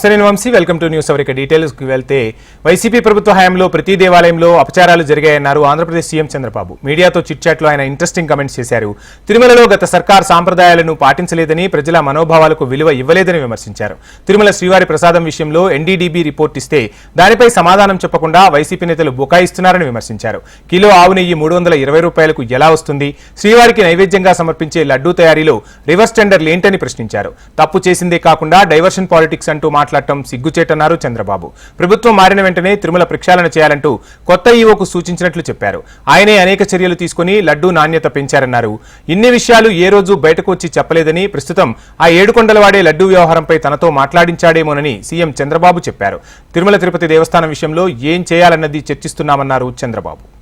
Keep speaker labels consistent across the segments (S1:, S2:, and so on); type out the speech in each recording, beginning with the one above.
S1: సరైన Vamshi welcome to news hour ఇక details. కి వెళ్తే వైసీపీ ప్రభుత్వ హయాంలో ప్రతి దేవాలయంలో అపచారాలు జరిగాయన్నారు ఆంధ్రప్రదేశ్ సీఎం చంద్రబాబు. మీడియాతో చిట్చాట్లో ఆయన ఇంట్రెస్టింగ్ కమెంట్స్ చేశారు. తిరుమలలో గత సర్కార్ సాంప్రదాయాలను పాటించలేదని ప్రజల మనోభావాలకు విలువ ఇవ్వలేదని విమర్శించారు. తిరుమల శ్రీవారి ప్రసాదం విషయంలో ఎన్డీడీబీ రిపోర్ట్ ఇస్తే దానిపై సమాధానం చెప్పకుండా వైసీపీ నేతలు బుకాయిస్తున్నారని విమర్శించారు. కిలో ఆవు నెయ్యి మూడు వందల ఇరవై రూపాయలకు ఎలా వస్తుంది? శ్రీవారికి నైవేద్యంగా సమర్పించే లడ్డూ తయారీలో రివర్స్ టెండర్ ఏంటని ప్రశ్నించారు. తప్పు చేసిందే కాకుండా డైవర్షన్ పాలిటిక్స్ అంటూ మాట్లాడటం సిగ్గుచేటన్నారు చంద్రబాబు. ప్రభుత్వం మారిన వెంటనే తిరుమల ప్రక్షాళన చేయాలంటూ కొత్త ఈవోకు సూచించినట్లు చెప్పారు. ఆయనే అనేక చర్యలు తీసుకుని లడ్డూ నాణ్యత పెంచారన్నారు. ఇన్ని విషయాలు ఏ రోజు బయటకు వచ్చి చెప్పలేదని ప్రస్తుతం ఆ ఏడుకొండలవాడే లడ్డూ వ్యవహారంపై తనతో మాట్లాడించాడేమోనని సీఎం చంద్రబాబు చెప్పారు. తిరుమల తిరుపతి దేవస్థానం విషయంలో ఏం చేయాలన్నది చర్చిస్తున్నామన్నారు చంద్రబాబు.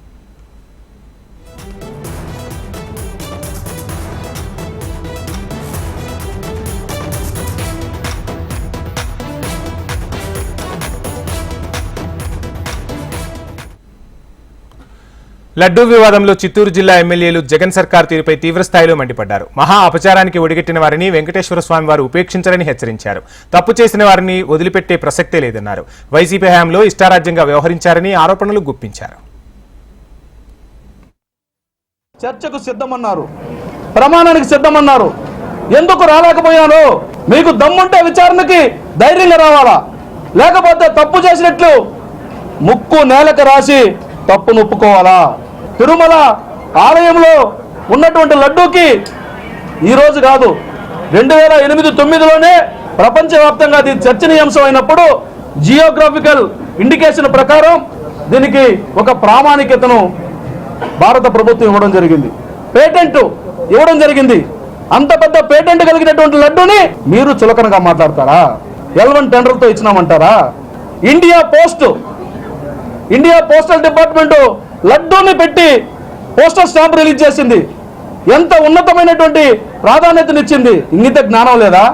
S1: లడ్డూ వివాదంలో చిత్తూరు జిల్లా ఎమ్మెల్యేలు జగన్ సర్కార్ తీరుపై తీవ్రస్థాయిలో మండిపడ్డారు. మహా అపచారానికి ఒడిగట్టిన వారిని వెంకటేశ్వర స్వామి వారు ఉపేక్షించరని హెచ్చరించారు. తప్పు చేసిన వారిని వదిలిపెట్టే ప్రసక్తే లేదన్నారు. వైసీపీ హయాంలో ఇష్టారాజ్యంగా వ్యవహరించారని ఆరోపణలు గుప్పించారు.
S2: చర్చకు సిద్ధమన్నారు. ప్రమాణానికి సిద్ధమన్నారు. ఎందుకు రాలేకపోయాను మీకు దమ్ముంటే విచారణకి ధైర్యంగా రావాలా? లేకపోతే తప్పు చేసినట్లు ముక్కు నేలకు రాసి తప్పును ఒప్పుకోవాలా? తిరుమల ఆలయంలో ఉన్నటువంటి లడ్డూకి ఈరోజు కాదు రెండు వేల ఎనిమిది తొమ్మిదిలోనే ప్రపంచవ్యాప్తంగా అది చర్చనీయాంశం అయినప్పుడు జియోగ్రాఫికల్ ఇండికేషన్ ప్రకారం దీనికి ఒక ప్రామాణికతను భారత ప్రభుత్వం ఇవ్వడం జరిగింది. పేటెంట్ ఇవ్వడం జరిగింది. అంత పెద్ద పేటెంట్ కలిగినటువంటి లడ్డూని మీరు చులకనగా మాట్లాడతారా? ఎల్వన్ టెండర్తో ఇచ్చినామంటారా? India post India postal department లడ్డూని పెట్టి పోస్టర్ స్టాంప్ రిలీజ్ చేసింది. ఎంత ఉన్నతమైనటువంటి ప్రాధాన్యతనిచ్చింది? ఇంగిత జ్ఞానం లేదా?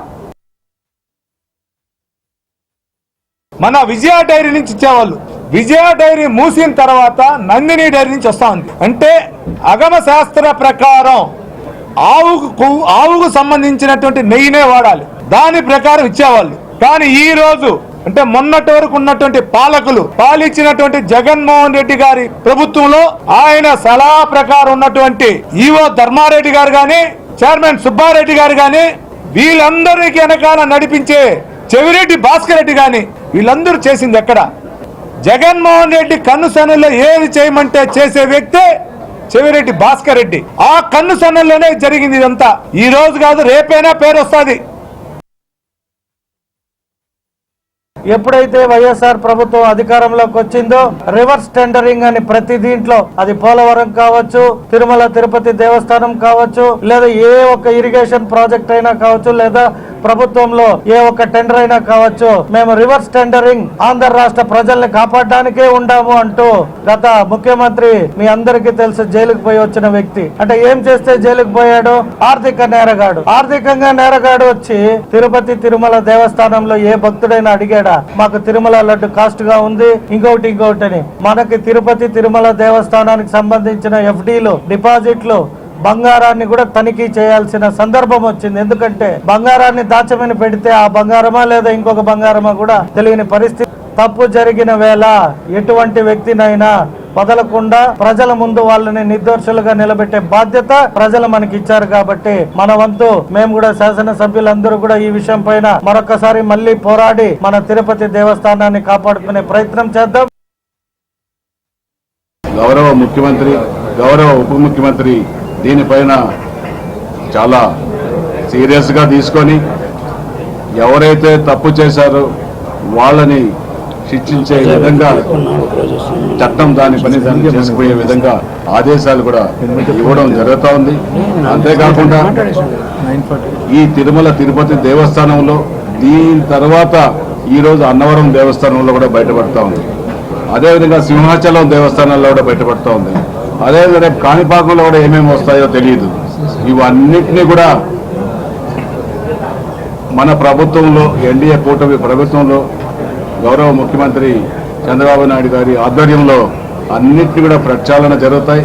S3: మన విజయ డైరీ నుంచి ఇచ్చేవాళ్ళు. విజయ డైరీ మూసిన తర్వాత నందిని డైరీ నుంచి వస్తా ఉంది. అంటే అగమ శాస్త్ర ప్రకారం ఆవుకు ఆవుకు సంబంధించినటువంటి నెయ్యినే వాడాలి. దాని ప్రకారం ఇచ్చేవాళ్ళు. కానీ ఈ రోజు అంటే మొన్నటి వరకు ఉన్నటువంటి పాలకులు పాలించినటువంటి జగన్మోహన్ రెడ్డి గారి ప్రభుత్వంలో ఆయన సలహా ప్రకారం ఉన్నటువంటి ఈవో ధర్మారెడ్డి గారు గాని చైర్మన్ సుబ్బారెడ్డి గారు గాని వీళ్ళందరికీ వెనకాల నడిపించే చెవిరెడ్డి భాస్కర్ రెడ్డి గాని వీళ్ళందరూ చేసింది ఎక్కడ? జగన్మోహన్ రెడ్డి కన్ను సన్నల్లో ఏది చేయమంటే చేసే వ్యక్తే చెవిరెడ్డి భాస్కర్ రెడ్డి. ఆ కన్ను సన్నల్లోనే జరిగింది ఇదంతా. ఈ రోజు కాదు రేపైనా పేరు వస్తుంది.
S4: ఎప్పుడైతే వైఎస్ఆర్ ప్రభుత్వం అధికారంలోకి వచ్చిందో రివర్స్ టెండరింగ్ అని ప్రతి దీంట్లో అది పోలవరం కావచ్చు తిరుమల తిరుపతి దేవస్థానం కావచ్చు లేదా ఏ ఒక్క ఇరిగేషన్ ప్రాజెక్ట్ అయినా కావచ్చు లేదా ప్రభుత్వంలో ఏ ఒక్క టెండర్ అయినా కావచ్చు మేము రివర్స్ టెండరింగ్ ఆంధ్ర రాష్ట్ర ప్రజల్ని కాపాడడానికే ఉండాము అంటూ గత ముఖ్యమంత్రి మీ అందరికీ తెలుసు జైలుకు పోయి వచ్చిన వ్యక్తి. అంటే ఏం చేస్తే జైలుకు పోయాడు? ఆర్థిక నేరగాడు. ఆర్థికంగా నేరగాడు వచ్చి తిరుపతి తిరుమల దేవస్థానంలో ఏ భక్తుడైనా అడిగాడు? మాకు తిరుమల లడ్డు కాస్ట్గా ఉంది ఇంకొకటి ఇంకొకటి అని. మనకి తిరుపతి తిరుమల దేవస్థానానికి సంబంధించిన ఎఫ్డీలు డిపాజిట్లు బంగారాన్ని కూడా తనిఖీ చేయాల్సిన సందర్భం వచ్చింది. ఎందుకంటే బంగారాన్ని దాచమని పెడితే ఆ బంగారమా లేదా ఇంకొక బంగారమా కూడా తెలియని పరిస్థితి. తప్పు జరిగిన వేళ ఎటువంటి వ్యక్తినైనా వదలకుండా ప్రజల ముందు వాళ్ళని నిర్దోషులుగా నిలబెట్టే బాధ్యత ప్రజలు మనకి ఇచ్చారు కాబట్టి మన వంతు మేము కూడా శాసనసభ్యులందరూ కూడా ఈ విషయం పైన మరొకసారి మళ్ళీ పోరాడి మన తిరుపతి దేవస్థానాన్ని కాపాడుకునే ప్రయత్నం చేద్దాం.
S5: గౌరవ ముఖ్యమంత్రి గౌరవ ఉప ముఖ్యమంత్రి దీనిపైన చాలా సీరియస్గా తీసుకొని ఎవరైతే తప్పు చేశారో వాళ్ళని శిక్షించే విధంగా చట్టం దాని పని దాన్ని చేసుకుపోయే విధంగా ఆదేశాలు కూడా ఇవ్వడం జరుగుతూ ఉంది. అంతేకాకుండా ఈ తిరుమల తిరుపతి దేవస్థానంలో దీని తర్వాత ఈరోజు అన్నవరం దేవస్థానంలో కూడా బయటపడతా ఉంది. అదేవిధంగా సింహాచలం దేవస్థానంలో కూడా బయటపడతా ఉంది. అదేవిధంగా రేపు కాణిపాకంలో కూడా ఏమేమి వస్తాయో తెలియదు. ఇవన్నిటినీ కూడా మన ప్రభుత్వంలో ఎన్డీఏ కూటమి ప్రభుత్వంలో గౌరవ ముఖ్యమంత్రి చంద్రబాబు నాయుడు గారి ఆధ్వర్యంలో అన్నిటిని కూడా ప్రక్షాళన జరుగుతాయి.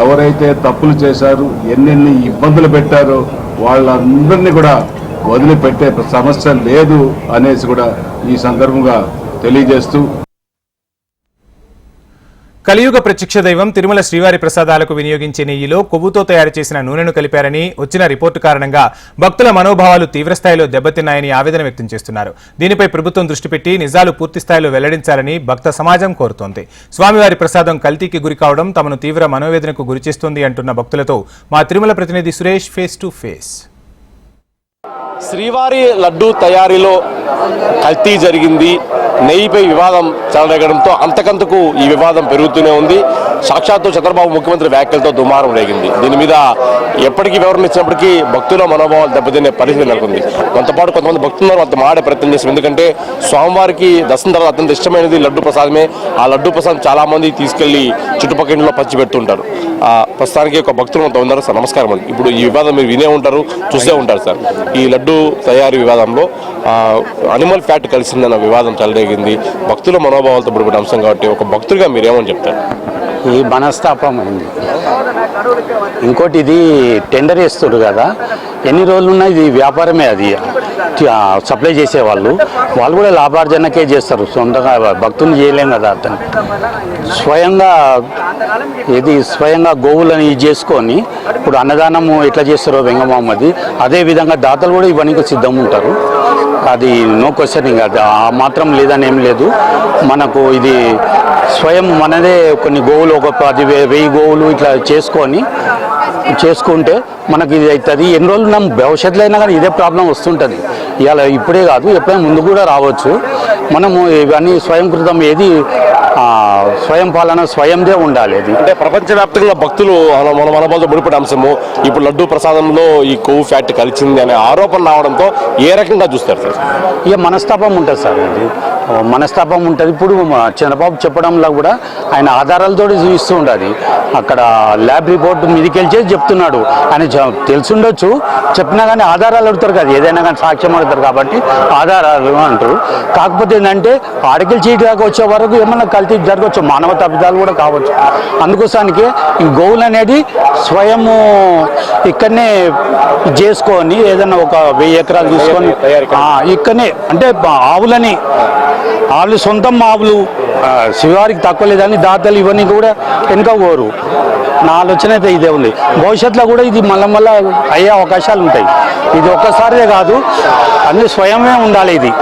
S5: ఎవరైతే తప్పులు చేశారు ఎన్నెన్ని ఇబ్బందులు పెట్టారో వాళ్ళందరినీ కూడా వదిలిపెట్టే సమస్య లేదు అనేసి కూడా ఈ సందర్భంగా తెలియజేస్తూ
S1: కలియుగ ప్రత్యక్ష దైవం తిరుమల శ్రీవారి ప్రసాదాలకు వినియోగించే నెయ్యిలో కొవ్వుతో తయారు చేసిన నూనెను కలిపారని వచ్చిన రిపోర్టు కారణంగా భక్తుల మనోభావాలు తీవ్రస్థాయిలో దెబ్బతిన్నాయని ఆవేదన వ్యక్తం చేస్తున్నారు. దీనిపై ప్రభుత్వం దృష్టి పెట్టి నిజాలు పూర్తి స్థాయిలో వెల్లడించాలని భక్త సమాజం కోరుతోంది. స్వామివారి ప్రసాదం కల్తీకి గురి కావడం తమను తీవ్ర మనోవేదనకు గురిచేస్తోంది అంటున్న భక్తులతో మా తిరుమల ప్రతినిధి సురేష్ ఫేస్ టు ఫేస్.
S6: శ్రీవారి లడ్డూ తయారీలో కల్తీ జరిగింది. నెయ్యిపై వివాదం చెలరేగడంతో అంతకంతకు ఈ వివాదం పెరుగుతూనే ఉంది. సాక్షాత్తు చంద్రబాబు ముఖ్యమంత్రి వ్యాఖ్యలతో దుమారం రేగింది. దీని మీద ఎప్పటికీ వివరణ ఇచ్చినప్పటికీ భక్తుల మనోభావాలు దెబ్బతినే పరిస్థితి నెలకొంది. కొంతపాటు కొంతమంది భక్తులు అంత వాళ్ళతో మాడే ప్రయత్నం చేసాం ఎందుకంటే స్వామివారికి దర్శనం తర్వాత అత్యంత ఇష్టమైనది లడ్డు ప్రసాదమే. ఆ లడ్డు ప్రసాదం చాలామంది తీసుకెళ్ళి చుట్టుపక్కల ఇంట్లో పంచి పెడుతుంటారు. ఆ, ప్రస్తుతానికి ఒక భక్తులు మనతో ఉన్నారు. సార్ నమస్కారం అండి. ఇప్పుడు ఈ వివాదం మీరు వినే ఉంటారు చూసే ఉంటారు సార్. ఈ లడ్డు తయారీ వివాదంలో అనిమల్ ఫ్యాట్ కలిసిందన్న వివాదం చెలరేగింది భక్తుల మనోభావాలతో పడిపోయిన అంశం కాబట్టి ఒక భక్తుడిగా మీరేమని చెప్తారు?
S7: ఈ మనస్తాపం అయింది. ఇంకోటి ఇది టెండర్ వేస్తుడు కదా. ఎన్ని రోజులున్నా ఇది వ్యాపారమే అది. సప్లై చేసేవాళ్ళు. వాళ్ళు కూడా లాభార్జనకే చేస్తారు. సొంతంగా భక్తులు చేయలేం కదా అతను. స్వయంగా ఇది స్వయంగా గోవులని ఇది చేసుకొని ఇప్పుడు అన్నదానము ఎట్లా చేస్తారో వెంగమామది అదే విధంగా దాతలు కూడా ఇవన్నీ సిద్ధం ఉంటారు. అది నో క్వశ్చన్ ఇంకా అది ఆ మాత్రం లేదని ఏం లేదు. మనకు ఇది స్వయం మనదే కొన్ని గోవులు ఒక పది వే- వెయ్యి గోవులు ఇట్లా చేసుకొని చేసుకుంటే మనకి ఇది అవుతుంది ఎన్ని రోజులు మనం భవిష్యత్తులో అయినా కానీ ఇదే ప్రాబ్లం వస్తుంటుంది. ఇవాళ ఇప్పుడే కాదు ఎప్పుడైనా ముందు కూడా రావచ్చు. మనము ఇవన్నీ స్వయంకృతం ఏది స్వయం పాలన స్వయందే ఉండాలి అది.
S6: అంటే ప్రపంచవ్యాప్తంగా భక్తులు మన- మన మనోభావాలతో ముడిపడిన అంశము ఇప్పుడు లడ్డు ప్రసాదంలో ఈ కొవ్వు ఫ్యాట్ కలిసింది అనే ఆరోపణ రావడంతో ఏ రకంగా చూస్తారు సార్?
S7: ఇక మనస్తాపం ఉంటుంది సార్ ఇది మనస్తాపం ఉంటుంది. ఇప్పుడు చంద్రబాబు చెప్పడంలో కూడా ఆయన ఆధారాలతో చూపిస్తూ ఉండాలి. అక్కడ ల్యాబ్ రిపోర్ట్ మీదకి వెళ్ళి చెప్తున్నాడు. ఆయన చె- తెలుసుండొచ్చు. చెప్పినా కానీ ఆధారాలు అడుగుతారు కదా ఏదైనా కానీ సాక్ష్యం అడుగుతారు కాబట్టి ఆధారాలు అంటారు. కాకపోతే ఏంటంటే ఆడికల్ చీటి దాకా వచ్చే వరకు ఏమన్నా కల్తీ జరగవచ్చు మానవ తప్పిదాలు కూడా కావచ్చు. అందుకోసానికి ఈ గోవులు అనేది స్వయము ఇక్కడనే చేసుకొని ఏదైనా ఒక వెయ్యి ఎకరాలు తీసుకొని ఇక్కడనే అంటే ఆవులని వాళ్ళు సొంతం ఆవులు శివారికి తక్కువ లేదని దాతలు ఇవన్నీ కూడా వెనుక పోరు. నా ఆలోచన అయితే ఇదే ఉంది. భవిష్యత్తులో కూడా ఇది మళ్ళీ మళ్ళా అయ్యే అవకాశాలు ఉంటాయి. ఇది ఒక్కసారిదే కాదు అన్ని స్వయమే ఉండాలి ఇది.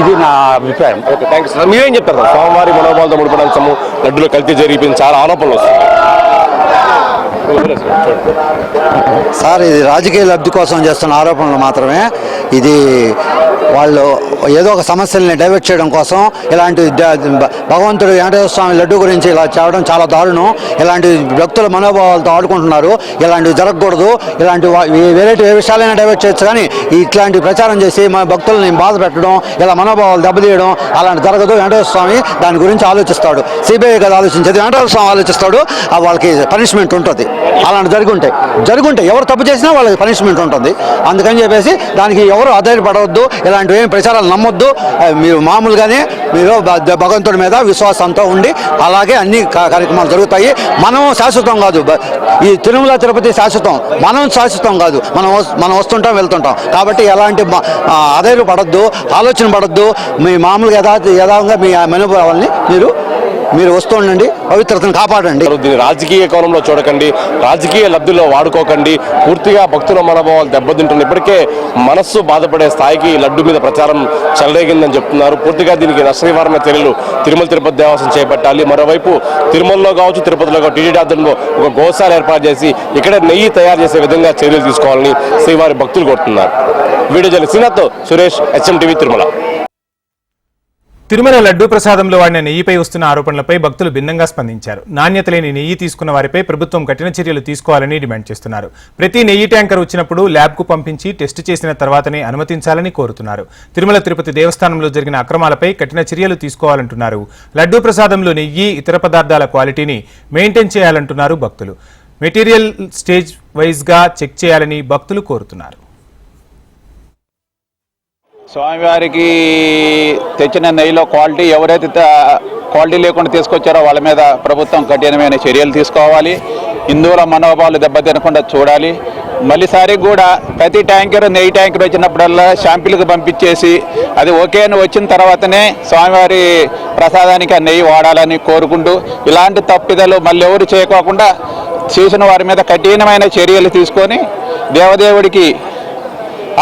S7: ఇది నా అభిప్రాయం.
S6: ఓకే థ్యాంక్ యూ సార్ మీరేం చెప్తారు? సార్ స్వామివారి మనోభావాలతో ముడిపడిన లడ్డులో కల్తీ జరిగిపోయింది. చాలా ఆరోపణలు వస్తున్నాయి.
S8: సార్ ఇది రాజకీయ లబ్ధి కోసం చేస్తున్న ఆరోపణలు మాత్రమే. ఇది వాళ్ళు ఏదో ఒక సమస్యల్ని డైవర్ట్ చేయడం కోసం ఇలాంటి భగవంతుడు వెంకటేశ్వర స్వామి లడ్డు గురించి ఇలా చేయడం చాలా దారుణం. ఇలాంటి వ్యక్తుల మనోభావాలతో ఆడుకుంటున్నారు. ఇలాంటివి జరగకూడదు. ఇలాంటి వేరే ఏ విషయాలైనా డైవర్ట్ చేయొచ్చు కానీ ఇట్లాంటి ప్రచారం చేసి మా భక్తుల్ని బాధ పెట్టడం ఇలా మనోభావాలు దెబ్బతీయడం అలాంటి జరగదు. వెంకటేశ్వర స్వామి దాని గురించి ఆలోచిస్తాడు. సిబిఐ కదా ఆలోచించేది వెంకటేశ్వర స్వామి ఆలోచిస్తాడు. వాళ్ళకి పనిష్మెంట్ ఉంటుంది. అలాంటి జరుగుంటాయి. ఉంటాయి జరుగుంటాయి. ఎవరు తప్పు చేసినా వాళ్ళకి పనిష్మెంట్ ఉంటుంది. అందుకని చెప్పేసి దానికి ఎవరు ఆధారపడవద్దు ఇలాంటివి ఏమి ప్రచారాలు నమ్మొద్దు. మీరు మామూలుగానే మీరు భగవంతుడి మీద విశ్వాసంతో ఉండి అలాగే అన్ని కార్యక్రమాలు జరుగుతాయి. మనం శాశ్వతం కాదు. ఈ తిరుమల తిరుపతి శాశ్వతం. మనం శాశ్వతం కాదు. మనం మనం వస్తుంటాం వెళ్తుంటాం. కాబట్టి ఎలాంటి మ- పడద్దు ఆలోచన పడద్దు. మీ మామూలుగా యథా యథాంగా మీ మనోభావాల్ని మీరు మీరు వస్తూ ఉండండి పవిత్రతను కాపాడండి.
S6: దీన్ని రాజకీయ కోణంలో చూడకండి రాజకీయ లబ్ధిలో వాడుకోకండి పూర్తిగా భక్తుల మనోభావాలు దెబ్బతింటున్న ఇప్పటికే మనస్సు బాధపడే స్థాయికి లడ్డు మీద ప్రచారం చెలరేగిందని చెప్తున్నారు. పూర్తిగా దీనికి నష్టనివారణ చర్యలు తిరుమల తిరుపతి దేవాసం చేపట్టాలి. మరోవైపు తిరుమలలో కావచ్చు తిరుపతిలో కావచ్చు టీడీ ఆధ్వర్యంలో ఒక గోశాల ఏర్పాటు చేసి ఇక్కడ నెయ్యి తయారు చేసే విధంగా చర్యలు తీసుకోవాలని శ్రీవారి భక్తులు కోరుతున్నారు. Video journalist Suresh HM TV Tirumala.
S1: Tirumala laddu ప్రసాదంలో వాడిన నెయ్యిపై వస్తున్న ఆరోపణలపై భక్తులు భిన్నంగా స్పందించారు. నాణ్యత లేని నెయ్యి తీసుకున్న వారిపై ప్రభుత్వం కఠిన చర్యలు తీసుకోవాలని డిమాండ్ చేస్తున్నారు. ప్రతి నెయ్యి ట్యాంకర్ వచ్చినప్పుడు ల్యాబ్కు పంపించి టెస్టు చేసిన తర్వాతనే అనుమతించాలని కోరుతున్నారు. తిరుమల తిరుపతి దేవస్థానంలో జరిగిన అక్రమాలపై కఠిన చర్యలు తీసుకోవాలంటున్నారు. లడ్డూ ప్రసాదంలో నెయ్యి ఇతర పదార్థాల క్వాలిటీని మెయింటైన్ చేయాలంటున్నారు భక్తులు. మెటీరియల్ స్టేజ్ వైజ్గా చెక్ చేయాలని భక్తులు కోరుతున్నారు.
S9: స్వామివారికి తెచ్చిన నెయ్యిలో క్వాలిటీ ఎవరైతే క్వాలిటీ లేకుండా తీసుకొచ్చారో వాళ్ళ మీద ప్రభుత్వం కఠినమైన చర్యలు తీసుకోవాలి. హిందువుల మనోభావాలు దెబ్బతినకుండా చూడాలి. మళ్ళీసారి కూడా ప్రతి ట్యాంకర్ నెయ్యి ట్యాంకర్ వచ్చినప్పుడల్లా షాంపిల్కి పంపించేసి అది ఓకే అని వచ్చిన తర్వాతనే స్వామివారి ప్రసాదానికి ఆ నెయ్యి వాడాలని కోరుకుంటూ ఇలాంటి తప్పిదలు మళ్ళీ ఎవరు చేయకోకుండా చేసిన వారి మీద కఠినమైన చర్యలు తీసుకొని దేవదేవుడికి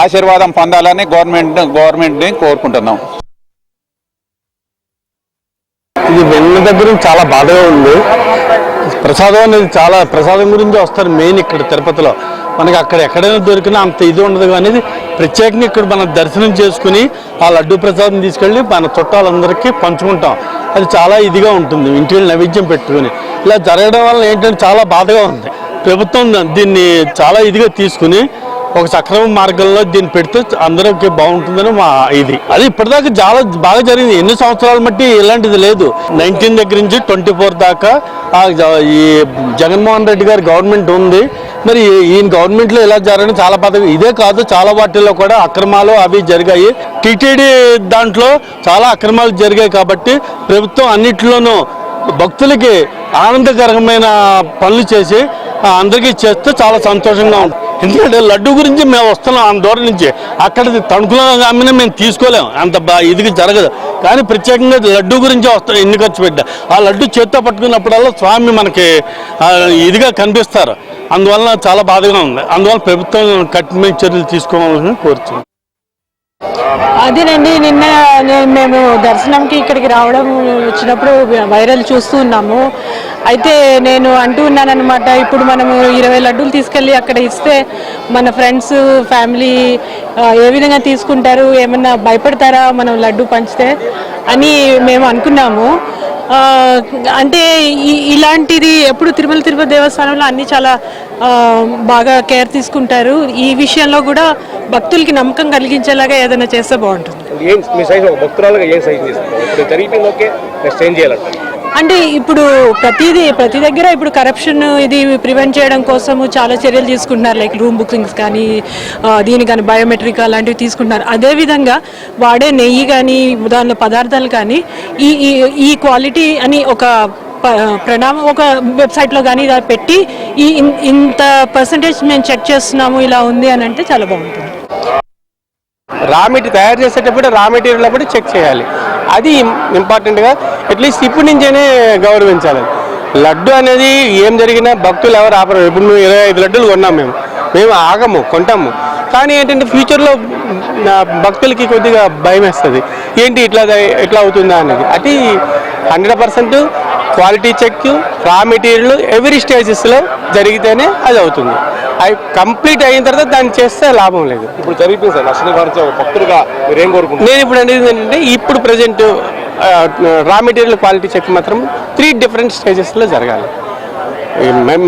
S9: ఆశీర్వాదం పొందాలని గవర్నమెంట్ గవర్నమెంట్ని కోరుకుంటున్నాం.
S10: ఇది వెళ్ళిన దగ్గర చాలా బాధగా ఉంది. ప్రసాదం అనేది చాలా ప్రసాదం గురించి వస్తారు మెయిన్ ఇక్కడ తిరుపతిలో. మనకి అక్కడ ఎక్కడైనా దొరికినా అంత ఇది ఉండదు కానీ ప్రత్యేకంగా ఇక్కడ మనం దర్శనం చేసుకుని ఆ లడ్డు ప్రసాదం తీసుకెళ్ళి మన చుట్టాలందరికీ పంచుకుంటాం. అది చాలా ఇదిగా ఉంటుంది. ఇంటికి నైవేద్యం పెట్టుకుని. ఇలా జరగడం వల్ల ఏంటంటే చాలా బాధగా ఉంది. ప్రభుత్వం దీన్ని చాలా ఇదిగా తీసుకుని ఒక సక్రమ మార్గంలో దీన్ని పెడితే అందరికి బాగుంటుందని మా ఇది. అది ఇప్పటిదాకా చాలా బాగా జరిగింది. ఎన్ని సంవత్సరాలు బట్టి ఇలాంటిది లేదు. నైన్టీన్ దగ్గర నుంచి ట్వంటీ ఫోర్ దాకా ఈ జగన్మోహన్ రెడ్డి గారి గవర్నమెంట్ ఉంది. మరి ఈయన గవర్నమెంట్లో ఇలా జరగడం చాలా బాధ ఇదే కాదు చాలా వాటిల్లో కూడా అక్రమాలు అవి జరిగాయి. టీటీడీ దాంట్లో చాలా అక్రమాలు జరిగాయి కాబట్టి ప్రభుత్వం అన్నింటిలోనూ భక్తులకి ఆనందకరమైన పనులు చేసి అందరికీ చేస్తే చాలా సంతోషంగా ఉంటుంది ఎందుకంటే లడ్డు గురించి మేము వస్తున్నాం అంత దూరం నుంచి. అక్కడ తణుకులో అమ్మినా మేము తీసుకోలేం. అంత బా ఇదికి జరగదు. కానీ ప్రత్యేకంగా లడ్డు గురించి వస్తాం ఎన్ని ఖర్చు పెట్టా. ఆ లడ్డు చేత్తో పట్టుకున్నప్పుడల్లా స్వామి మనకి ఇదిగా కనిపిస్తారు. అందువల్ల చాలా బాధగా ఉంది. అందువల్ల ప్రభుత్వం కఠినమైన చర్యలు తీసుకోవాలని కోరుతున్నాం
S11: అదేనండి నిన్న మేము దర్శనంకి ఇక్కడికి రావడం వచ్చినప్పుడు వైరల్ చూస్తూ ఉన్నాము. అయితే నేను అంటూ ఉన్నానమాట ఇప్పుడు మనము ఇరవై లడ్డూలు తీసుకెళ్ళి అక్కడ ఇస్తే మన ఫ్రెండ్స్ ఫ్యామిలీ ఏ విధంగా తీసుకుంటారు ఏమన్నా భయపడతారా మనం లడ్డు పంచితే అని మేము అనుకున్నాము. అంటే ఇలాంటిది ఎప్పుడు తిరుమల తిరుపతి దేవస్థానంలో అన్ని చాలా బాగా కేర్ తీసుకుంటారు. ఈ విషయంలో కూడా భక్తులకి నమ్మకం కలిగించేలాగా ఏదైనా చేస్తే బాగుంటుంది. అంటే ఇప్పుడు ప్రతిదీ ప్రతి దగ్గర ఇప్పుడు కరప్షన్ ఇది ప్రివెంట్ చేయడం కోసము చాలా చర్యలు తీసుకుంటున్నారు. లైక్ రూమ్ బుకింగ్స్ కానీ దీని కానీ బయోమెట్రిక్ అలాంటివి తీసుకుంటున్నారు. అదేవిధంగా వాడే నెయ్యి కానీ దానిలో పదార్థాలు కానీ ఈ ఈ- ఈ క్వాలిటీ అని ఒక ప- ప్రణామం ఒక వెబ్సైట్లో కానీ ఇలా పెట్టి ఈ ఇన్- ఇంత పర్సంటేజ్ మేము చెక్ చేస్తున్నాము ఇలా ఉంది అని అంటే చాలా బాగుంటుంది.
S12: రా మెటీరియల్ తయారు చేసేటప్పుడు రా మెటీరియల్ అప్పుడు చెక్ చేయాలి. అది ఇంపార్టెంట్గా అట్లీస్ట్ ఇప్పటి నుంచేనే గౌరవించాలి. లడ్డు అనేది ఏం జరిగినా భక్తులు ఎవరు ఆపరు. ఇప్పుడు మేము ఇరవై ఐదు లడ్డూలు కొన్నాం మేము. మేము ఆగము కొంటాము. కానీ ఏంటంటే ఫ్యూచర్లో నా భక్తులకి కొద్దిగా భయం వేస్తుంది ఏంటి ఇట్లా ఇట్లా అవుతుందా అనేది. అది hundred percent quality check raw material every స్టేజెస్లో జరిగితేనే అది అవుతుంది. అవి కంప్లీట్ అయిన తర్వాత దాన్ని చేస్తే లాభం లేదు.
S6: ఇప్పుడు జరిగిపోయింది సార్ నష్ట నివారించే ఒక భక్తుడిగా మీరు ఏం కోరుకుంటున్నారు?
S12: నేను ఇప్పుడు అనేది ఏంటంటే ఇప్పుడు present raw material quality check మాత్రం త్రీ డిఫరెంట్ స్టేజెస్లో జరగాలి.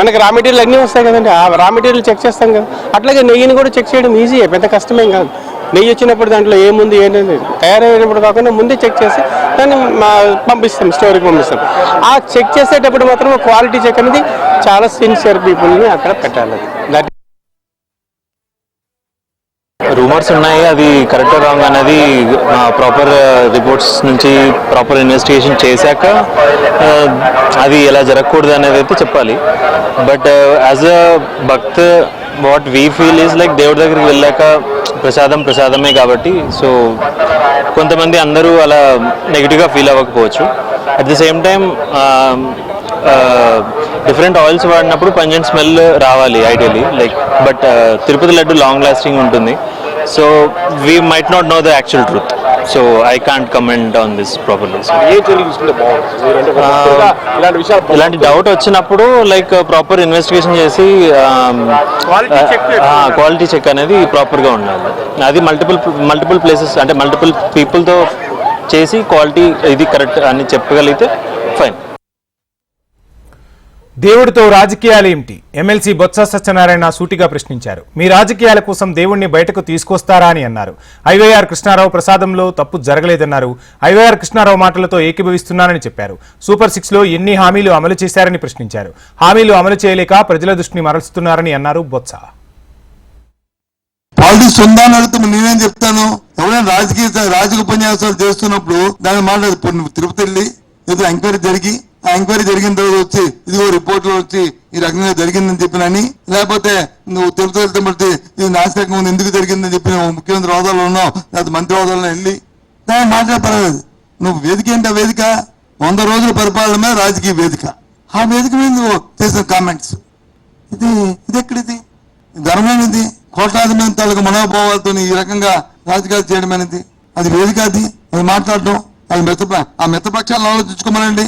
S12: మనకి రా మెటీరియల్ అన్నీ వస్తాయి కదండి ఆ రా మెటీరియల్ చెక్ చేస్తాం కదా. అట్లాగే నెయ్యిని కూడా చెక్ చేయడం ఈజీ పెద్ద కష్టమేం కాదు. నెయ్యి వచ్చినప్పుడు దాంట్లో ఏముంది ఏంటంటే తయారైనప్పుడు కాకుండా ముందే చెక్ చేసి దాన్ని మా పంపిస్తాం స్టోర్కి పంపిస్తాం. ఆ చెక్ చేసేటప్పుడు మాత్రం క్వాలిటీ చెక్ అనేది చాలా సిన్సియర్ పీపుల్ని అక్కడ పెట్టాలి. దట్
S13: రూమర్స్ ఉన్నాయి అది కరెక్ట్ రాంగ్ అనేది ప్రాపర్ రిపోర్ట్స్ నుంచి ప్రాపర్ ఇన్వెస్టిగేషన్ చేశాక అది ఎలా జరగకూడదు అనేది అయితే చెప్పాలి. But as a bhakt what we feel is like దేవుడి దగ్గరికి వెళ్ళాక ప్రసాదం ప్రసాదమే కాబట్టి. సో కొంతమంది అందరూ అలా నెగిటివ్గా ఫీల్ అవ్వకపోవచ్చు. At the same time different oils వాడినప్పుడు పంజెంట్ స్మెల్ రావాలి ideally like but Tirupati laddu long lasting ఉంటుంది. So we might not know the actual truth so I can't comment on this properly
S6: ఇలాంటి
S13: doubt వచ్చినప్పుడు like proper investigation చేసి quality check అనేది ప్రాపర్గా ఉండాలి. అది మల్టిపుల్ మల్టిపుల్ ప్లేసెస్ అంటే multiple పీపుల్తో చేసి క్వాలిటీ ఇది కరెక్ట్ అని చెప్పగలిగితే ఫైన్
S1: దేవుడితో రాజకీయాలు ఏమిటి? ఎమ్మెల్సీ బొత్స సత్యనారాయణ సూటిగా ప్రశ్నించారు. మీ రాజకీయాల కోసం దేవుణ్ణి బయటకు తీసుకొస్తారా అని అన్నారు. ఐవైఆర్ కృష్ణారావు ప్రసాదంలో తప్పు జరగలేదన్నారు. ఐవైఆర్ కృష్ణారావు మాటలతో ఏకీభవిస్తున్నానని చెప్పారు. సూపర్ సిక్స్లో ఎన్ని హామీలు అమలు చేశారని ప్రశ్నించారు. హామీలు అమలు చేయలేక ప్రజల దృష్టిని మరలుస్తున్నారని అన్నారు బొత్స.
S14: పాలిటిక్స్ ఉందా అని నేనేం చెప్తాను? ఎవరైనా రాజకీయ రాజకీయ ఉపన్యాసాలు చేస్తున్నప్పుడు దాని మాట తిరుపతి వెళ్ళి ఏదో ఎంక్వైరీ జరిగి ఆ ఎంక్వైరీ జరిగిన తర్వాత వచ్చి ఇదిగో రిపోర్ట్లో వచ్చి ఈ రకంగా జరిగిందని చెప్పినని లేకపోతే నువ్వు తిరుపతి వెళ్తే బట్టి ఇది నాశనకం ఉంది ఎందుకు జరిగిందని చెప్పి నువ్వు ముఖ్యమంత్రి హోదాలో ఉన్నావు లేకపోతే మంత్రి హోదాలో వెళ్ళి. దాన్ని మాట్లాడపర్లేదు నువ్వు వేదిక ఏంటి ఆ వేదిక? వంద రోజుల పరిపాలన మీద రాజకీయ వేదిక. ఆ వేదిక మీద నువ్వు చేసిన కామెంట్స్ ఇది ఇది ఎక్కడిది? ధర్మమైనది? కోట్లాది మంది తాలూకు మనోభావాలతో ఈ రకంగా రాజకీయాలు చేయడం అనేది. అది వేదిక అది. అది మాట్లాడటం. అది మిత్ర ఆ మిత్రపక్షాలను ఆలోచించుకోమనండి.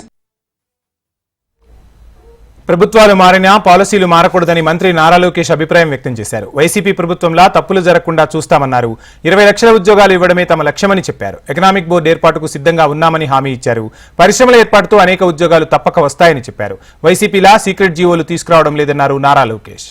S1: ప్రభుత్వాలు మారినా పాలసీలు మారకూడదని మంత్రి నారా లోకేష్ అభిప్రాయం వ్యక్తం చేశారు వైసీపీ ప్రభుత్వంలా తప్పులు జరగకుండా చూస్తామన్నారు ఇరవై లక్షల ఉద్యోగాలు ఇవ్వడమే తమ లక్ష్యమని చెప్పారు ఎకనామిక్ బోర్డు ఏర్పాటుకు సిద్ధంగా ఉన్నామని హామీ ఇచ్చారు పరిశ్రమల ఏర్పాటుతో అనేక ఉద్యోగాలు తప్పక వస్తాయని చెప్పారు వైసీపీలా సీక్రెట్ జీవోలు తీసుకురావడం లేదన్నారు Nara Lokesh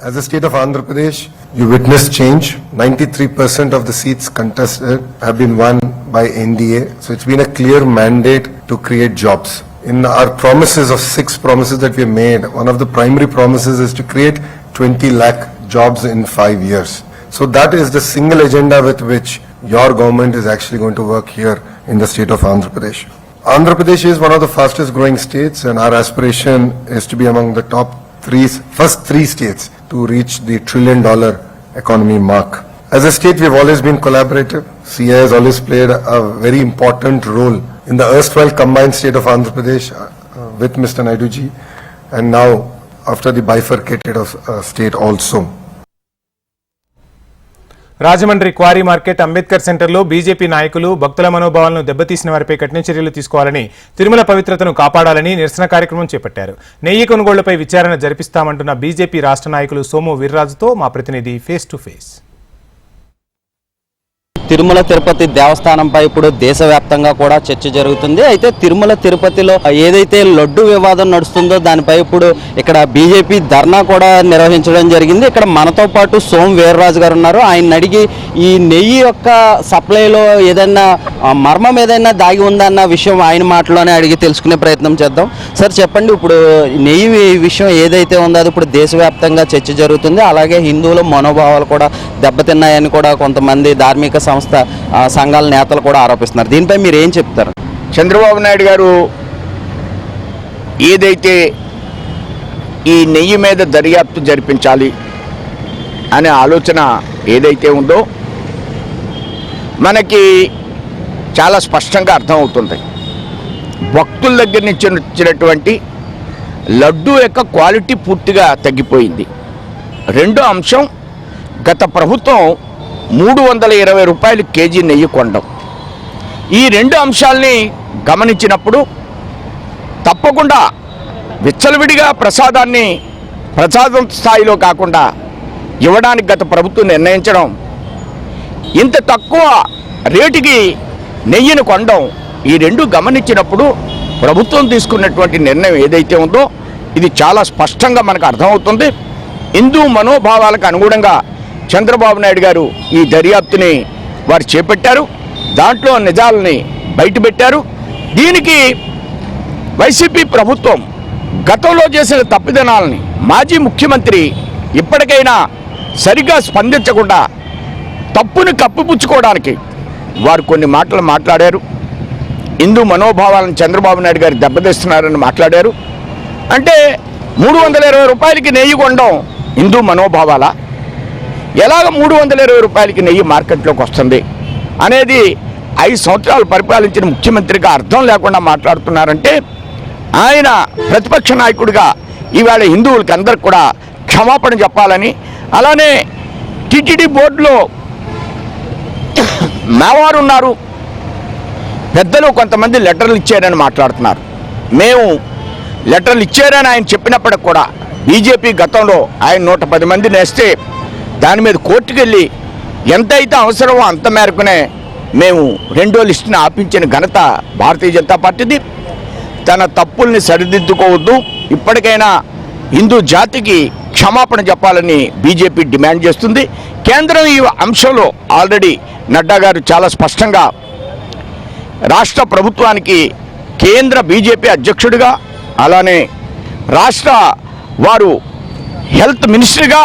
S15: As the state of Andhra Pradesh, you witnessed change. 93% of the seats contested have been won by NDA. So it's been a clear mandate to create jobs. In our promises of six promises that we have made, one of the primary promises is to create 20 lakh jobs in five years. So that is the single agenda with which your government is actually going to work here in the state of Andhra Pradesh. Andhra Pradesh is one of the fastest growing states and our aspiration is to be among the top three, first three states to reach the trillion dollar economy mark. As a state, we've always been collaborative. CA has always played a very important role in the erstwhile combined state of Andhra Pradesh uh, uh, with Mr. Naidu ji and now after the bifurcated of, uh, state also.
S1: Rajahmundry quarry market Ambedkar సెంటర్లో BJP నాయకులు భక్తుల మనోభావాలను దెబ్బతీసిన వారిపై కఠిన చర్యలు తీసుకోవాలని తిరుమల పవిత్రతను కాపాడాలని నిరసన కార్యక్రమం చేపట్టారు నెయ్యి కొనుగోళ్ళపై విచారణ జరిపిస్తామంటున్న బీజేపీ రాష్ట్ర నాయకులు సోము వీర్రాజుతో మా ప్రతినిధి face to face
S16: Tirumala Tirupati దేవస్థానంపై ఇప్పుడు దేశవ్యాప్తంగా కూడా చర్చ జరుగుతుంది. అయితే తిరుమల తిరుపతిలో ఏదైతే లడ్డు వివాదం నడుస్తుందో దానిపై ఇప్పుడు ఇక్కడ బీజేపీ ధర్నా కూడా నిర్వహించడం జరిగింది. ఇక్కడ మనతో పాటు సోమ్ వీర్రాజు గారు ఉన్నారు. ఆయన అడిగి ఈ నెయ్యి యొక్క సప్లైలో ఏదైనా మర్మం ఏదైనా దాగి ఉందన్న విషయం ఆయన మాటలోనే అడిగి తెలుసుకునే ప్రయత్నం చేద్దాం. సార్ చెప్పండి ఇప్పుడు నెయ్యి విషయం ఏదైతే ఉందో అది ఇప్పుడు దేశవ్యాప్తంగా చర్చ జరుగుతుంది. అలాగే హిందువుల మనోభావాలు కూడా దెబ్బతిన్నాయని కూడా కొంతమంది ధార్మిక సంస్థ సంఘాల నేతలు కూడా ఆరోపిస్తున్నారు. దీనిపై మీరు ఏం చెప్తారు?
S17: చంద్రబాబు నాయుడు గారు ఏదైతే ఈ నెయ్యి మీద దర్యాప్తు జరిపించాలి అనే ఆలోచన ఏదైతే ఉందో మనకి చాలా స్పష్టంగా అర్థమవుతుంది. భక్తుల దగ్గర నుంచి వచ్చినటువంటి లడ్డు యొక్క క్వాలిటీ పూర్తిగా తగ్గిపోయింది. రెండో అంశం గత ప్రభుత్వం మూడు వందల ఇరవై రూపాయలు కేజీ నెయ్యి కొనడం ఈ రెండు అంశాల్ని గమనించినప్పుడు తప్పకుండా విచ్చలవిడిగా ప్రసాదాన్ని ప్రసాదం స్థాయిలో కాకుండా ఇవ్వడానికి గత ప్రభుత్వం నిర్ణయించడం ఇంత తక్కువ రేటుకి నెయ్యిని కొనడం ఈ రెండు గమనించినప్పుడు ప్రభుత్వం తీసుకున్నటువంటి నిర్ణయం ఏదైతే ఉందో ఇది చాలా స్పష్టంగా మనకు అర్థమవుతుంది. హిందూ మనోభావాలకు అనుగుణంగా చంద్రబాబు నాయుడు గారు ఈ దర్యాప్తుని వారు చేపట్టారు. దాంట్లో నిజాలని బయటపెట్టారు. దీనికి వైసీపీ ప్రభుత్వం గతంలో చేసిన తప్పిదనాలని మాజీ ముఖ్యమంత్రి ఇప్పటికైనా సరిగా స్పందించకుండా తప్పుని కప్పిపుచ్చుకోవడానికి వారు కొన్ని మాటలు మాట్లాడారు. హిందూ మనోభావాలను చంద్రబాబు నాయుడు గారు దెబ్బతీస్తున్నారని మాట్లాడారు. అంటే మూడు వందల ఇరవై రూపాయలకి నెయ్యి కొండం హిందూ మనోభావాలా? ఎలాగ మూడు వందల ఇరవై రూపాయలకి నెయ్యి మార్కెట్లోకి వస్తుంది అనేది ఐదు సంవత్సరాలు పరిపాలించిన ముఖ్యమంత్రిగా అర్థం లేకుండా మాట్లాడుతున్నారంటే ఆయన ప్రతిపక్ష నాయకుడిగా ఈవేళ హిందువులకి అందరికి కూడా క్షమాపణ చెప్పాలని అలానే టీటీడీ బోర్డులో మేవారు ఉన్నారు. పెద్దలు కొంతమంది లెటర్లు ఇచ్చారని మాట్లాడుతున్నారు. మేము లెటర్లు ఇచ్చారని ఆయన చెప్పినప్పటికి కూడా బీజేపీ గతంలో ఆయన నూట పది మంది నేస్తే దాని మీద కోర్టుకు వెళ్ళి ఎంతైతే అవసరమో అంత మేరకునే మేము రెండో లిస్టుని ఆపించిన ఘనత భారతీయ జనతా పార్టీది. తన తప్పుల్ని సరిదిద్దుకోవద్దు. ఇప్పటికైనా హిందూ జాతికి క్షమాపణ చెప్పాలని బీజేపీ డిమాండ్ చేస్తుంది. కేంద్రం ఈ అంశంలో ఆల్రెడీ నడ్డా గారు చాలా స్పష్టంగా రాష్ట్ర ప్రభుత్వానికి కేంద్ర బీజేపీ అధ్యక్షుడిగా అలానే రాష్ట్ర వారు హెల్త్ మినిస్టర్గా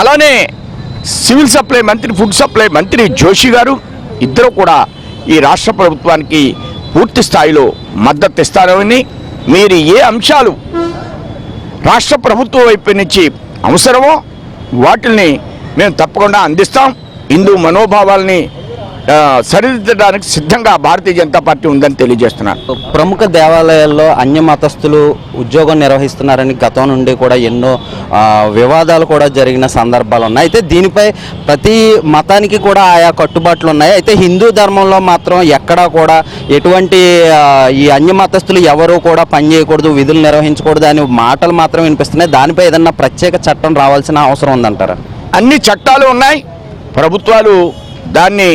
S17: అలానే సివిల్ సప్లై మంత్రి ఫుడ్ సప్లై మంత్రి జోషి గారు ఇద్దరు కూడా ఈ రాష్ట్ర ప్రభుత్వానికి పూర్తి స్థాయిలో మద్దతు ఇస్తారని మీరు ఏ అంశాలు రాష్ట్ర ప్రభుత్వం వైపు నుంచి అవసరమో వాటిని మేము తప్పకుండా అందిస్తాం. హిందూ మనోభావాల్ని సరిదిద్దడానికి సిద్ధంగా భారతీయ జనతా పార్టీ ఉందని తెలియజేస్తున్నాను
S16: ప్రముఖ దేవాలయాల్లో అన్య మతస్థులు ఉద్యోగం నిర్వహిస్తున్నారని గతం నుండి కూడా ఎన్నో వివాదాలు కూడా జరిగిన సందర్భాలు ఉన్నాయి. అయితే దీనిపై ప్రతి మతానికి కూడా ఆయా కట్టుబాట్లు ఉన్నాయి. అయితే హిందూ ధర్మంలో మాత్రం ఎక్కడా కూడా ఎటువంటి ఈ అన్య మతస్థులు ఎవరు కూడా పనిచేయకూడదు విధులు నిర్వహించకూడదు అనే మాటలు మాత్రం వినిపిస్తున్నాయి. దానిపై ఏదన్నా ప్రత్యేక చట్టం రావాల్సిన అవసరం ఉందంటారా?
S17: అన్ని చట్టాలు ఉన్నాయి. ప్రభుత్వాలు దాన్ని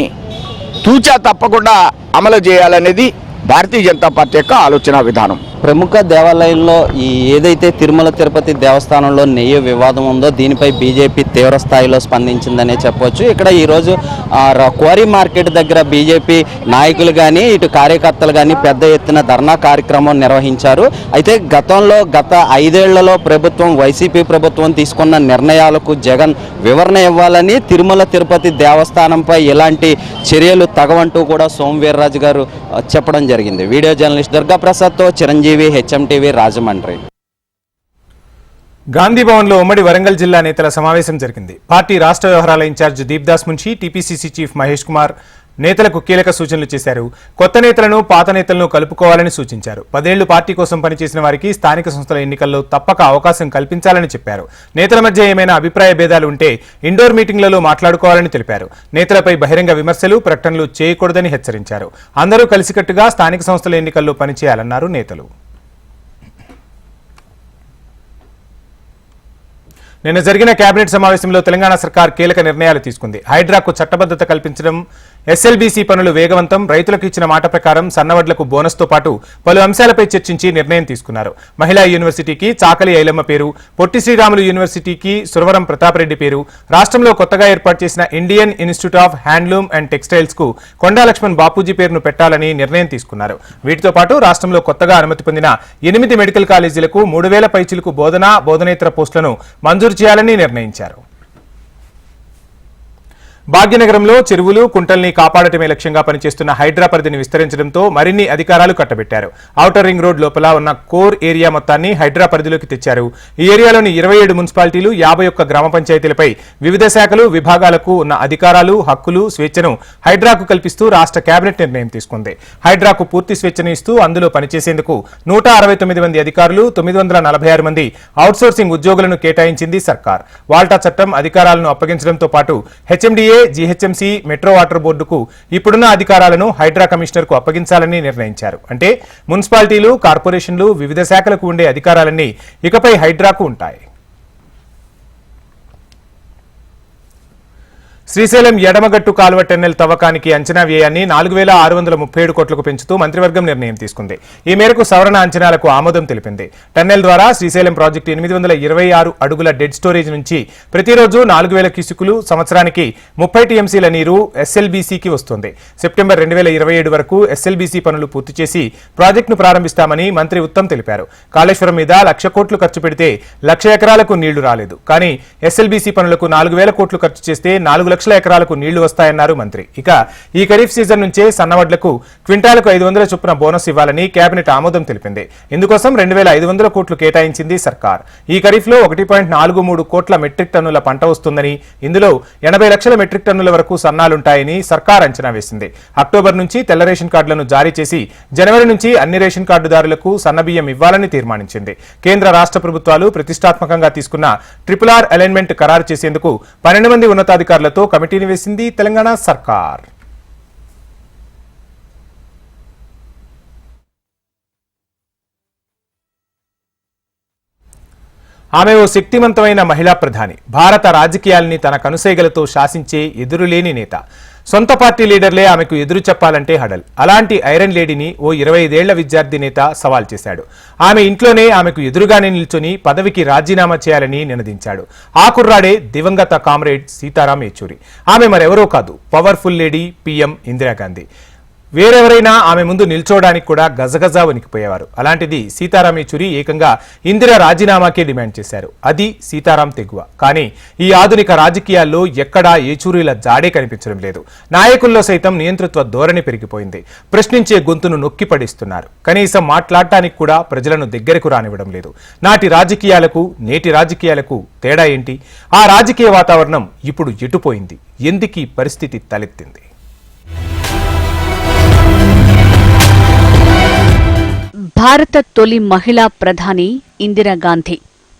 S17: తూచా తప్పకుండా అమలు చేయాలనేది భారతీయ జనతా పార్టీ యొక్క ఆలోచన విధానం.
S16: ప్రముఖ దేవాలయంలో ఈ ఏదైతే తిరుమల తిరుపతి దేవస్థానంలో నెయ్యి వివాదం ఉందో దీనిపై బీజేపీ తీవ్ర స్థాయిలో స్పందించిందనే చెప్పవచ్చు ఇక్కడ ఈరోజు ర- క్వారీ మార్కెట్ దగ్గర బీజేపీ నాయకులు కానీ ఇటు కార్యకర్తలు కానీ పెద్ద ఎత్తున ధర్నా కార్యక్రమం నిర్వహించారు. అయితే గతంలో గత ఐదేళ్ళలో ప్రభుత్వం వైసీపీ ప్రభుత్వం తీసుకున్న నిర్ణయాలకు జగన్ వివరణ ఇవ్వాలని తిరుమల తిరుపతి దేవస్థానంపై ఎలాంటి చర్యలు తగవంటూ కూడా సోమవీర్రాజు గారు చెప్పడం జరిగింది. వీడియో జర్నలిస్ట్ దుర్గాప్రసాద్తో చిరంజీవి చిరంజీవి హెచ్ఎంటీవీ రాజమండ్రి.
S1: గాంధీ భవన్లో ఉమ్మడి వరంగల్ జిల్లా నేతల సమావేశం జరిగింది. పార్టీ రాష్ట్ర వ్యవహారాల incharge Deepdas Munshi TPCC chief Mahesh Kumar నేతలకు కీలక సూచనలు చేశారు. కొత్త నేతలను పాత నేతలను కలుపుకోవాలని సూచించారు. పదేళ్ళు పార్టీ కోసం పనిచేసిన వారికి స్థానిక సంస్థల ఎన్నికల్లో తప్పక అవకాశం కల్పించాలని చెప్పారు. నేతల మధ్య ఏమైనా అభిప్రాయ భేదాలు ఉంటే ఇండోర్ మీటింగ్లలో మాట్లాడుకోవాలని తెలిపారు. నేతలపై బహిరంగ విమర్శలు ప్రకటనలు చేయకూడదని హెచ్చరించారు. అందరూ కలిసికట్టుగా స్థానిక సంస్థల ఎన్నికల్లో పనిచేయాలన్నారు నేతలు. నిన్న జరిగిన కేబినెట్ సమావేశంలో తెలంగాణ సర్కార్ కీలక నిర్ణయాలు తీసుకుంది. హైడ్రాకు చట్టబద్దత కల్పించడం ఎస్ఎల్బీసీ పనులు వేగవంతం రైతులకు ఇచ్చిన మాట ప్రకారం సన్నవడ్లకు బోనస్తో పాటు పలు అంశాలపై చర్చించి నిర్ణయం తీసుకున్నారు. మహిళా యూనివర్సిటీకి చాకలి ఐలమ్మ పేరు పొట్టి శ్రీరాములు యూనివర్సిటీకి సురవరం ప్రతాపరెడ్డి పేరు రాష్ట్రంలో కొత్తగా ఏర్పాటు చేసిన Indian Institute of Handloom and టెక్స్టైల్స్కు Konda Laxman Bapuji పేరును పెట్టాలని నిర్ణయం తీసుకున్నారు. వీటితో పాటు రాష్ట్రంలో కొత్తగా అనుమతి పొందిన ఎనిమిది మెడికల్ కాలేజీలకు మూడు వేల పైచిలకు బోధన బోధనేతర పోస్టులను మంజూరు చేయాలని నిర్ణయించారు. భాగ్యనగరంలో చెరువులు కుంటల్ని కాపాడటమే లక్ష్యంగా పనిచేస్తున్న హైడ్రా పరిధిని విస్తరించడంతో మరిన్ని అధికారాలు కట్టబెట్టారు. ఔటర్ రింగ్ రోడ్ లోపల ఉన్న కోర్ ఏరియా మొత్తాన్ని హైడ్రా పరిధిలోకి తెచ్చారు. ఈ ఏరియాలోని ఇరవై ఏడు మున్సిపాలిటీలు యాభై ఒక్క గ్రామ పంచాయతీలపై వివిధ శాఖలు విభాగాలకు ఉన్న అధికారాలు హక్కులు స్వేచ్ఛను హైడ్రాకు కల్పిస్తూ రాష్ట్ర కేబినెట్ నిర్ణయం తీసుకుంది. హైడ్రాకు పూర్తి స్వేచ్ఛను ఇస్తూ అందులో పనిచేసేందుకు నూట అరవై తొమ్మిది మంది అధికారులు తొమ్మిది వందల నలభై ఆరు మంది అవుట్సోర్సింగ్ ఉద్యోగులను కేటాయించింది సర్కార్. వాల్టా చట్టం అధికారాలను అప్పగించడంతో పాటు హెచ్ఎండిఏ జీహెచ్ఎంసీ మెట్రో వాటర్ బోర్డుకు ఇప్పుడున్న అధికారాలను హైడ్రా కమిషనర్కు అప్పగించాలని నిర్ణయించారు. అంటే మున్సిపాలిటీలు కార్పొరేషన్లు వివిధ శాఖలకు ఉండే అధికారాలన్నీ ఇకపై హైడ్రాకు ఉంటాయి. శ్రీశైలం ఎడమగట్టు కాలువ టెన్నెల్ తవ్వకానికి అంచనా వ్యయాన్ని నాలుగు వేల ఆరు వందల ముప్పై ఏడు కోట్లకు పెంచుతూ మంత్రివర్గం నిర్ణయం తీసుకుంది. ఈ మేరకు సవరణ అంచనాలకు ఆమోదం తెలిపింది. టన్నెల్ ద్వారా శ్రీశైలం ప్రాజెక్టు ఎనిమిది వందల ఇరవై ఆరు అడుగుల డెడ్ స్టోరేజ్ నుంచి ప్రతిరోజు నాలుగు వేల కిసుకులు సంవత్సరానికి ముప్పై టీఎంసీల నీరు ఎస్ఎల్బీసీకి వస్తుంది. సెప్టెంబర్ రెండు వేల ఇరవై ఏడు వరకు ఎస్ఎల్బీసీ పనులు పూర్తి చేసి ప్రాజెక్టును ప్రారంభిస్తామని మంత్రి ఉత్తమ్ తెలిపారు. కాళేశ్వరం మీద లక్ష కోట్లు ఖర్చు పెడితే లక్ష ఎకరాలకు నీళ్ళు రాలేదు. కానీ ఎస్ఎల్బీసీ పనులకు నాలుగు వేల కోట్లు ఖర్చు చేస్తే నాలుగు లక్షల ఎకరాలకు నీళ్ళు వస్తాయన్నారు మంత్రి. ఇక ఈ ఖరీఫ్ సీజన్ నుంచే సన్నవడ్లకు క్వింటాలకు ఐదు వందల చొప్పున బోనస్ ఇవ్వాలని కేబినెట్ ఆమోదం తెలిపింది. ఇందుకోసం రెండు వేల ఐదు వందల కోట్లు కేటాయించింది సర్కార్. ఈ ఖరీఫ్లో ఒకటి పాయింట్ నాలుగు మూడు కోట్ల మెట్రిక్ టన్నుల పంట వస్తుందని ఇందులో ఎనభై లక్షల మెట్రిక్ టన్నుల వరకు సన్నాలుంటాయని సర్కార్ అంచనా వేసింది. అక్టోబర్ నుంచి తెల్ల రేషన్ కార్డులను జారీ చేసి జనవరి నుంచి అన్ని రేషన్ కార్డుదారులకు సన్నబియ్యం ఇవ్వాలని తీర్మానించింది. కేంద్ర రాష్ట్ర ప్రభుత్వాలు ప్రతిష్టాత్మకంగా తీసుకున్న ట్రిపుల్ ఆర్ అలైన్మెంట్ ఖరారు చేసేందుకు పన్నెండు మంది ఉన్నతాధికారులతో కమిటీని వేసింది తెలంగాణ సర్కార్. ఆమె ఓ శక్తివంతమైన మహిళా ప్రధాని. భారత రాజకీయాల్ని తన కనుసైగలతో శాసించే ఎదురులేని నేత. సొంత పార్టీ లీడర్లే ఆమెకు ఎదురు చెప్పాలంటే హడల్. అలాంటి ఐరన్ లేడీని ఓ ఇరవై ఐదేళ్ళ విద్యార్థి నేత సవాల్ చేశాడు. ఆమె ఇంట్లోనే ఆమెకు ఎదురుగానే నిల్చొని పదవికి రాజీనామా చేయాలని నినదించాడు. ఆ కుర్రాడే దివంగత కామ్రేడ్ సీతారాం యేచూరి. ఆమె మరెవరో కాదు. Powerful lady PM Indira Gandhi. వేరెవరైనా ఆమె ముందు నిల్చోవడానికి కూడా గజగజ వణికిపోయేవారు. అలాంటిది సీతారాం యేచూరి ఏకంగా ఇందిర రాజీనామాకే డిమాండ్ చేశారు. అది సీతారాం తెగువ. కానీ ఈ ఆధునిక రాజకీయాల్లో ఎక్కడా ఏచూరిల జాడే కనిపించడం లేదు. నాయకుల్లో సైతం నియంతృత్వ ధోరణి పెరిగిపోయింది. ప్రశ్నించే గొంతును నొక్కి పడిస్తున్నారు. కనీసం మాట్లాడటానికి కూడా ప్రజలను దగ్గరకు రానివ్వడం లేదు. నాటి రాజకీయాలకు నేటి రాజకీయాలకు తేడా ఏంటి? ఆ రాజకీయ వాతావరణం ఇప్పుడు ఎటుపోయింది? ఎందుకీ పరిస్థితి తలెత్తింది?
S18: భారత తొలి మహిళా ప్రధాని ఇందిరాగాంధీ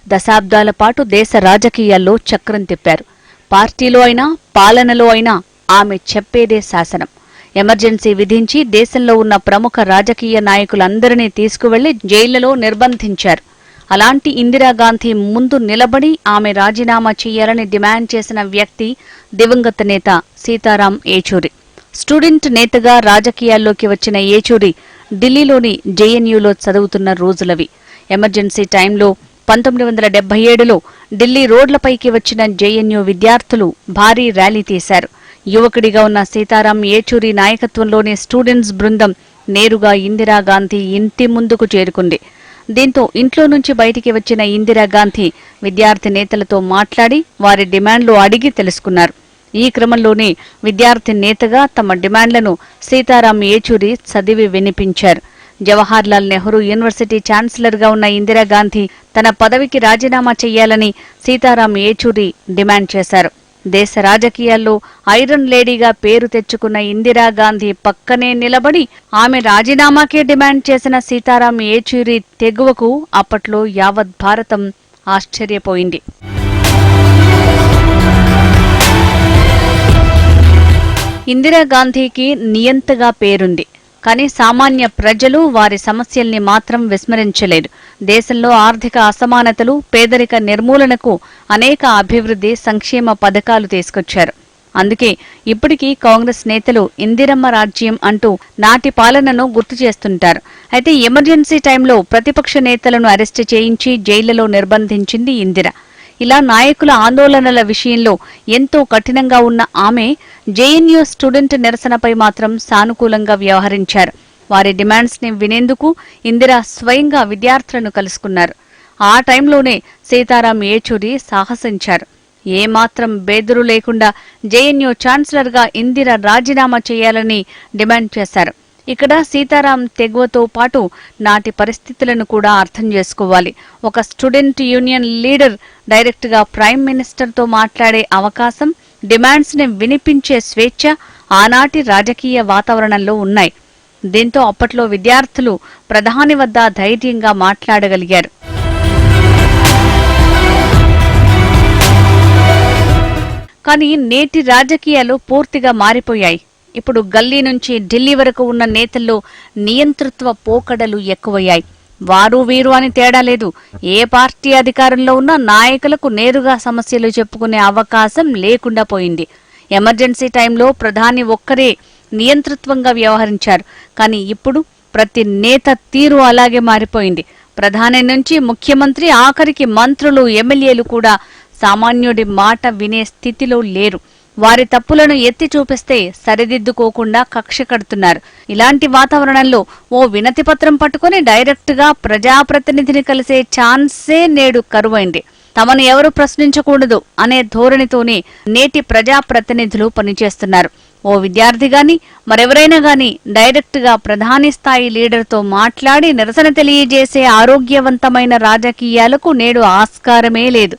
S18: దశాబ్దాల పాటు దేశ రాజకీయాల్లో చక్రం తిప్పారు. పార్టీలో అయినా పాలనలో అయినా ఆమె చెప్పేదే శాసనం. ఎమర్జెన్సీ విధించి దేశంలో ఉన్న ప్రముఖ రాజకీయ నాయకులందరినీ తీసుకువెళ్ళి జైళ్ళలో నిర్బంధించారు. అలాంటి ఇందిరాగాంధీ ముందు నిలబడి ఆమె రాజీనామా చేయాలని డిమాండ్ చేసిన వ్యక్తి దివంగత నేత సీతారాం ఏచూరి స్టూడెంట్ నేతగా రాజకీయాల్లోకి వచ్చిన ఏచూరి ఢిల్లీలోని జేఎన్యూలో చదువుతున్న రోజులవి. ఎమర్జెన్సీ టైంలో పంతొమ్మిది వందల డెబ్బై ఏడులో ఢిల్లీ రోడ్లపైకి వచ్చిన జేఎన్యూ విద్యార్థులు భారీ ర్యాలీ తీశారు. యువకుడిగా ఉన్న సీతారాం ఏచూరి నాయకత్వంలోని స్టూడెంట్స్ బృందం నేరుగా ఇందిరాగాంధీ ఇంటి ముందుకు చేరుకుంది. దీంతో ఇంట్లో నుంచి బయటికి వచ్చిన ఇందిరాగాంధీ విద్యార్థి నేతలతో మాట్లాడి వారి డిమాండ్లు అడిగి తెలుసుకున్నారు. ఈ క్రమంలోనే విద్యార్థి నేతగా తమ డిమాండ్లను సీతారాం ఏచూరి చదివి వినిపించారు. జవహర్లాల్ నెహ్రూ యూనివర్సిటీ ఛాన్సలర్గా ఉన్న ఇందిరాగాంధీ తన పదవికి రాజీనామా చేయాలని సీతారాం ఏచూరి డిమాండ్ చేశారు. దేశ రాజకీయాల్లో ఐరన్ లేడీగా పేరు తెచ్చుకున్న ఇందిరాగాంధీ పక్కనే నిలబడి ఆమె రాజీనామాకే డిమాండ్ చేసిన సీతారాం ఏచూరి తెగువకు అప్పట్లో యావత్ భారతం ఆశ్చర్యపోయింది. ఇందిరాగాంధీకి నియంతగా పేరుంది. కానీ సామాన్య ప్రజలు వారి సమస్యల్ని మాత్రం విస్మరించలేదు. దేశంలో ఆర్థిక అసమానతలు పేదరిక నిర్మూలనకు అనేక అభివృద్ధి సంక్షేమ పథకాలు తీసుకొచ్చారు. అందుకే ఇప్పటికీ కాంగ్రెస్ నేతలు ఇందిరమ్మ రాజ్యం అంటూ నాటి పాలనను గుర్తు చేస్తుంటారు. అయితే ఎమర్జెన్సీ టైంలో ప్రతిపక్ష నేతలను అరెస్టు చేయించి జైళ్ళలో నిర్బంధించింది ఇందిర. ఇలా నాయకుల ఆందోళనల విషయంలో ఎంతో కఠినంగా ఉన్న ఆమె జేఎన్యూ స్టూడెంట్ నిరసనపై మాత్రం సానుకూలంగా వ్యవహరించారు. వారి డిమాండ్స్ని వినేందుకు ఇందిర స్వయంగా విద్యార్థులను కలుసుకున్నారు. ఆ టైంలోనే సీతారాం ఏచూరి సాహసించారు. ఏమాత్రం బేదురు లేకుండా జేఎన్యూ ఛాన్సలర్గా ఇందిర రాజీనామా చేయాలని డిమాండ్ చేశారు. ఇక్కడ సీతారాం తెగువతో పాటు నాటి పరిస్థితులను కూడా అర్థం చేసుకోవాలి. ఒక స్టూడెంట్ యూనియన్ లీడర్ డైరెక్ట్గా ప్రైమ్ మినిస్టర్తో మాట్లాడే అవకాశం డిమాండ్స్ని వినిపించే స్వేచ్ఛ ఆనాటి రాజకీయ వాతావరణంలో ఉన్నాయి. దీంతో అప్పట్లో విద్యార్థులు ప్రధాని వద్ద ధైర్యంగా మాట్లాడగలిగారు. కానీ నేటి రాజకీయాలు పూర్తిగా మారిపోయాయి. ఇప్పుడు గల్లీ నుంచి ఢిల్లీ వరకు ఉన్న నేతల్లో నియంతృత్వ పోకడలు ఎక్కువయ్యాయి. వారు వీరు అని తేడా లేదు. ఏ పార్టీ అధికారంలో ఉన్నా నాయకులకు నేరుగా సమస్యలు చెప్పుకునే అవకాశం లేకుండా పోయింది. ఎమర్జెన్సీ టైంలో ప్రధాని ఒక్కరే నియంతృత్వంగా వ్యవహరించారు. కానీ ఇప్పుడు ప్రతి నేత తీరు అలాగే మారిపోయింది. ప్రధాని నుంచి ముఖ్యమంత్రి ఆఖరికి మంత్రులు ఎమ్మెల్యేలు కూడా సామాన్యుడి మాట వినే స్థితిలో లేరు. వారి తప్పులను ఎత్తి చూపిస్తే సరిదిద్దుకోకుండా కక్ష కడుతున్నారు. ఇలాంటి వాతావరణంలో ఓ వినతి పత్రం పట్టుకుని డైరెక్ట్గా ప్రజాప్రతినిధిని కలిసే ఛాన్సే నేడు కరువైంది. తమను ఎవరు ప్రశ్నించకూడదు అనే ధోరణితోనే నేటి ప్రజాప్రతినిధులు పనిచేస్తున్నారు. ఓ విద్యార్థి గాని మరెవరైనా గాని డైరెక్ట్గా ప్రధాని స్థాయి లీడర్తో మాట్లాడి నిరసన తెలియజేసే ఆరోగ్యవంతమైన రాజకీయాలకు నేడు ఆస్కారమే లేదు.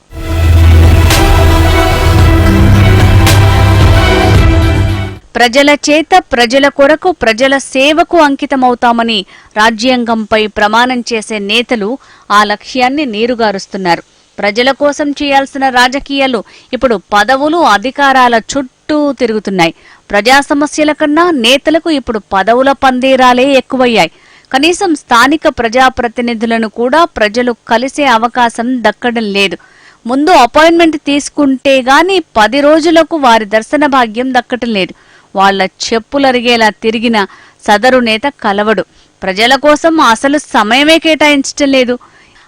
S18: ప్రజల చేత ప్రజల కొరకు ప్రజల సేవకు అంకితమవుతామని రాజ్యాంగంపై ప్రమాణం చేసే నేతలు ఆ లక్ష్యాన్ని నీరుగారుస్తున్నారు. ప్రజల కోసం చేయాల్సిన రాజకీయాలు ఇప్పుడు పదవులు అధికారాల చుట్టూ తిరుగుతున్నాయి. ప్రజా సమస్యల కన్నా నేతలకు ఇప్పుడు పదవుల పందేరాలే ఎక్కువయ్యాయి. కనీసం స్థానిక ప్రజాప్రతినిధులను కూడా ప్రజలు కలిసే అవకాశం దక్కడం లేదు. ముందు అపాయింట్మెంట్ తీసుకుంటే గాని పది రోజులకు వారి దర్శన భాగ్యం దక్కటం లేదు. వాళ్ళ చెప్పులరిగేలా తిరిగిన సదరు నేత కలవడు. ప్రజల కోసం అసలు సమయమే కేటాయించటం లేదు.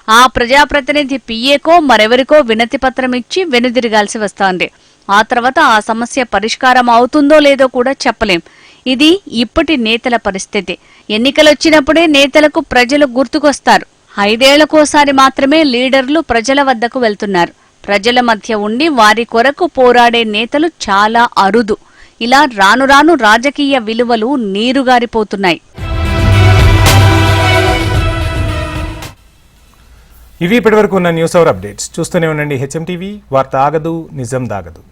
S18: ఆ ప్రజాప్రతినిధి పిఏకో మరెవరికో వినతి పత్రం ఇచ్చి వెనుదిరగాల్సి వస్తోంది. ఆ తర్వాత ఆ సమస్య పరిష్కారం అవుతుందో లేదో కూడా చెప్పలేం. ఇది ఇప్పటి నేతల పరిస్థితి. ఎన్నికలొచ్చినప్పుడే నేతలకు ప్రజలు గుర్తుకొస్తారు. ఐదేళ్ళకోసారి మాత్రమే లీడర్లు ప్రజల వద్దకు వెళ్తున్నారు. ప్రజల మధ్య ఉండి వారి కొరకు పోరాడే నేతలు చాలా అరుదు. ఇలా రాను రాను రాజకీయ విలువలు నీరుగారిపోతున్నాయి.
S1: ఇవి ఇప్పటివరకు ఉన్న న్యూస్ అవర్ అప్డేట్స్. చూస్తూనే ఉండండి హెచ్ఎం టీవీ. వార్త ఆగదు నిజం దాగదు.